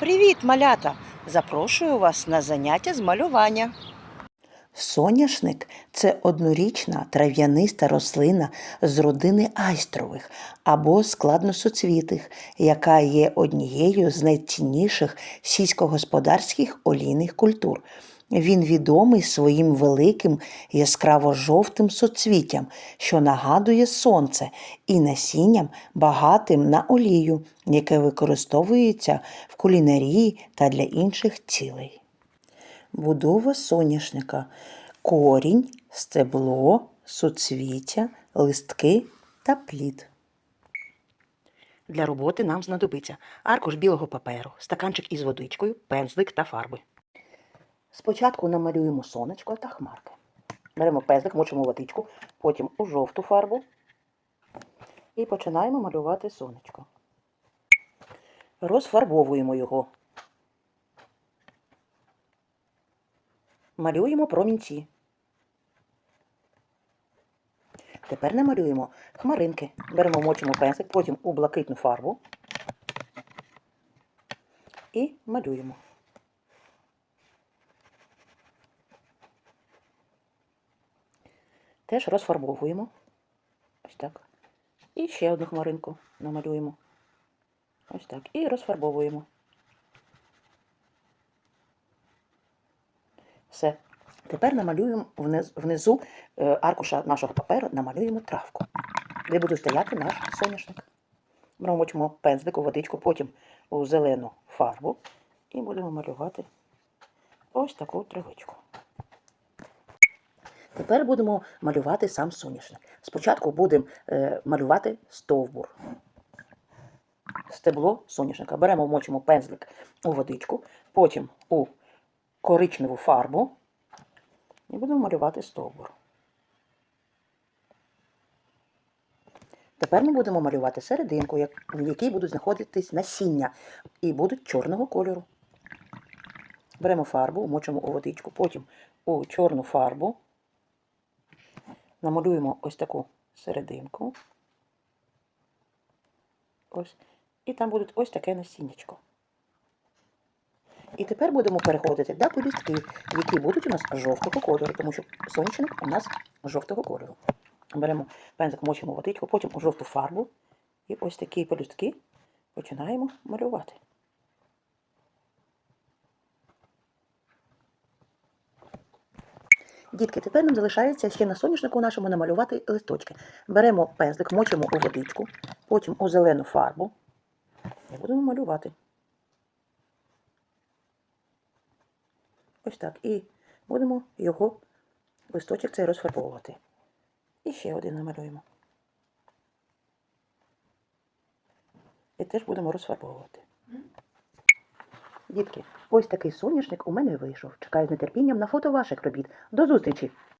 Привіт, малята! Запрошую вас на заняття з малювання. Соняшник це однорічна трав'яниста рослина з родини айстрових або складносоцвітих, яка є однією з найцінніших сільськогосподарських олійних культур. Він відомий своїм великим яскраво-жовтим соцвіттям, що нагадує сонце, і насінням багатим на олію, яке використовується в кулінарії та для інших цілей. Будова соняшника корінь, стебло, суцвіття, листки та плід. Для роботи нам знадобиться аркуш білого паперу, стаканчик із водичкою, пензлик та фарби. Спочатку намалюємо сонечко та хмарки. Беремо пензлик, мочимо водичку, потім у жовту фарбу і починаємо малювати сонечко. Розфарбовуємо його. Малюємо промінці. Тепер намалюємо хмаринки. Беремо мочимо пензлик, потім у блакитну фарбу і малюємо. Теж розфарбовуємо. Ось так. І ще одну хмаринку намалюємо. Ось так. І розфарбовуємо. Все. Тепер намалюємо вниз- внизу е, аркуша нашого паперу, намалюємо травку, де буде стояти наш соняшник. Ми мочимо пензлик у водичку, потім у зелену фарбу і будемо малювати ось таку травичку. Тепер будемо малювати сам соняшник. Спочатку будемо е, малювати стовбур. Стебло соняшника. Беремо, мочимо пензлик у водичку, потім у коричневу фарбу і будемо малювати стовбур. Тепер ми будемо малювати серединку, в якій будуть знаходитись насіння і будуть чорного кольору. Беремо фарбу, мочимо у водичку, потім у чорну фарбу намалюємо ось таку серединку. Ось. І там буде ось таке насіннячко. І тепер будемо переходити до пелюстки, які будуть у нас жовтого кольору, тому що сонячник у нас жовтого кольору. Беремо пензик, мочимо водичку, потім жовту фарбу. І ось такі пелюстки починаємо малювати. Дітки, тепер нам залишається ще на соняшнику нашому намалювати листочки. Беремо пензлик, мочимо у водичку, потім у зелену фарбу і будемо малювати. Ось так. І будемо його листочок цей розфарбовувати. І ще один намалюємо. І теж будемо розфарбовувати. Дітки, ось такий соняшник у мене вийшов. Чекаю з нетерпінням на фото ваших робіт. До зустрічі!